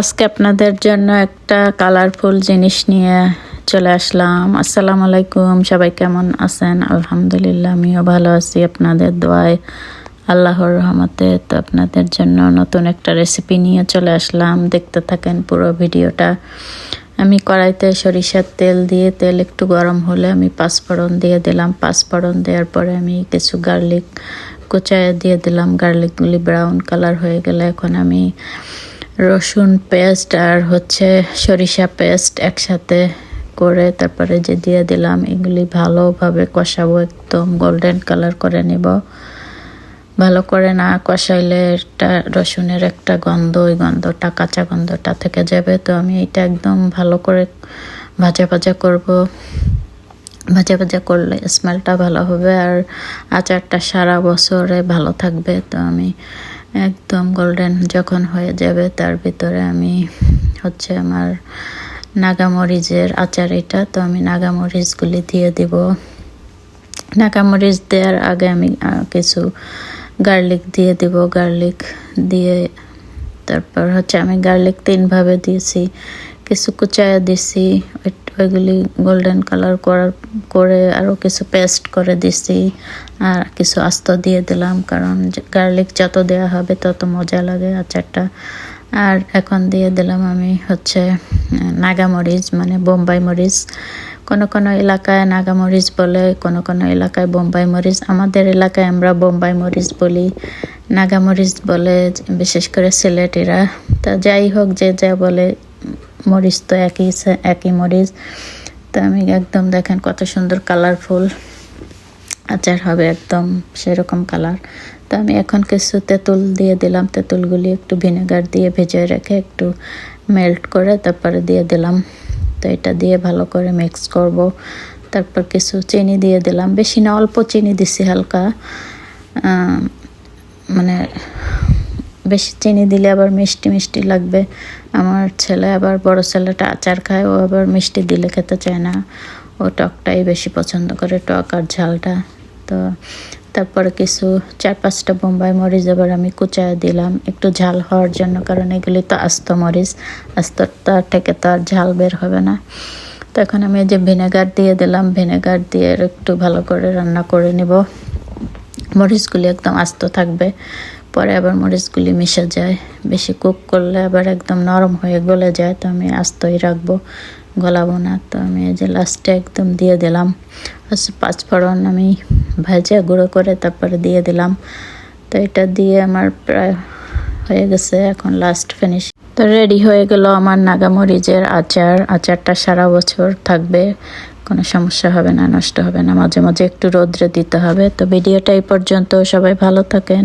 আজকে আপনাদের জন্য একটা কালারফুল জিনিস নিয়ে চলে আসলাম। আসসালামু আলাইকুম, সবাই কেমন আছেন? আলহামদুলিল্লাহ, আমিও ভালো আছি আপনাদের দোয়ায়। আল্লাহর রহমতে তো আপনাদের জন্য নতুন একটা রেসিপি নিয়ে চলে আসলাম। দেখতে থাকেন পুরো ভিডিওটা। আমি কড়াইতে সরিষার তেল দিয়ে, তেল একটু গরম হলে আমি পাঁচফোড়ন দিয়ে দিলাম। পাঁচফোড়ন দেওয়ার পরে আমি কিছু গার্লিক কুচায় দিয়ে দিলাম। গার্লিকগুলি ব্রাউন কালার হয়ে গেলে এখন আমি রসুন পেস্ট আর হচ্ছে সরিষা পেস্ট একসাথে করে তারপরে যে দিয়ে দিলাম, এগুলি ভালোভাবে কষাবো, একদম গোল্ডেন কালার করে নিব। ভালো করে না কষাইলে একটা রসুনের একটা গন্ধ, ওই গন্ধটা, কাঁচা গন্ধটা থেকে যাবে। তো আমি এটা একদম ভালো করে ভাজা ভাজা করব। ভাজা ভাজা করলে স্মেলটা ভালো হবে আর আচারটা সারা বছরে ভালো থাকবে। তো আমি একদম গোল্ডেন যখন হয়ে যাবে, তার ভিতরে আমি হচ্ছে আমার নাগামরিচের আচার এটা। তো আমি নাগামরিচগুলি দিয়ে দিব। নাগামরিচ দেওয়ার আগে আমি কিছু গার্লিক দিয়ে দিব। গার্লিক দিয়ে তারপর হচ্ছে আমি গার্লিক তিনভাবে দিয়েছি। কিছু কুচায়া দিছি ওইগুলি গোল্ডেন কালার করার করে আরও কিছু পেস্ট করে দিছি, আর কিছু আস্ত দিয়ে দিলাম, কারণ গার্লিক যত দেওয়া হবে তত মজা লাগে আচারটা। আর এখন দিয়ে দিলাম আমি হচ্ছে নাগামরিচ মানে বোম্বাই মরিচ। কোনো কোনো এলাকায় নাগামরিচ বলে, কোনো কোনো এলাকায় বোম্বাই মরিচ। আমাদের এলাকায় আমরা বোম্বাই মরিচ বলি, নাগামরিচ বলে, বিশেষ করে সিলেটিরা। তা যাই হোক, যে যা বলে মরিচ তো একই একই মরিচ। তো আমি একদম দেখেন কত সুন্দর কালারফুল আচার হবে একদম সেরকম কালার তো আমি এখন কিছু তেঁতুল দিয়ে দিলাম। তেঁতুলগুলি একটু ভিনেগার দিয়ে ভেজে রেখে একটু মেল্ট করে তারপরে দিয়ে দিলাম। তো এটা দিয়ে ভালো করে মিক্স করব। তারপর কিছু চিনি দিয়ে দিলাম। বেশি না, অল্প চিনি দিছি হালকা। মানে বেশি চিনি দিলে আবার মিষ্টি মিষ্টি লাগবে। আমার ছেলে আবার বড় ছেলেটা আচার খায়, ও আবার মিষ্টি দিলে খেতে চায় না। ও টকটাই বেশি পছন্দ করে, টক আর ঝালটা। তো তারপরে কিছু চার পাঁচটা বোম্বাই মরিচ আবার আমি কুচায় দিলাম। একটু ঝাল হওয়ার জন্য, কারণ এগুলি তো আস্ত মরিচ, আস্তটা থেকে তো আর ঝাল বের হবে না। তো এখন আমি যে ভিনেগার দিয়ে দিলাম, ভিনেগার দিয়ে একটু ভালো করে রান্না করে নিব। মরিচগুলি একদম আস্ত থাকবে। পরে আবার মরিচগুলি মিশে যায়। বেশি কুক করলে আবার একদম নরম হয়ে গলে যায়, তো আমি আস্তই রাখব, গলাবো না। তো আমি এই যে লাস্টে একদম দিয়ে দিলাম। পাঁচফোড়ন আমি ভেজে গুঁড়ো করে তারপরে দিয়ে দিলাম। তো এটা দিয়ে আমার প্রায় হয়ে গেছে এখন লাস্ট ফিনিশ তো রেডি হয়ে গেল আমার নাগামরিচের আচার। আচারটা সারা বছর থাকবে, কোনো সমস্যা হবে না, নষ্ট হবে না। মাঝে মাঝে একটু রোদ্রে দিতে হবে। তো ভিডিওটা এই পর্যন্ত। সবাই ভালো থাকেন।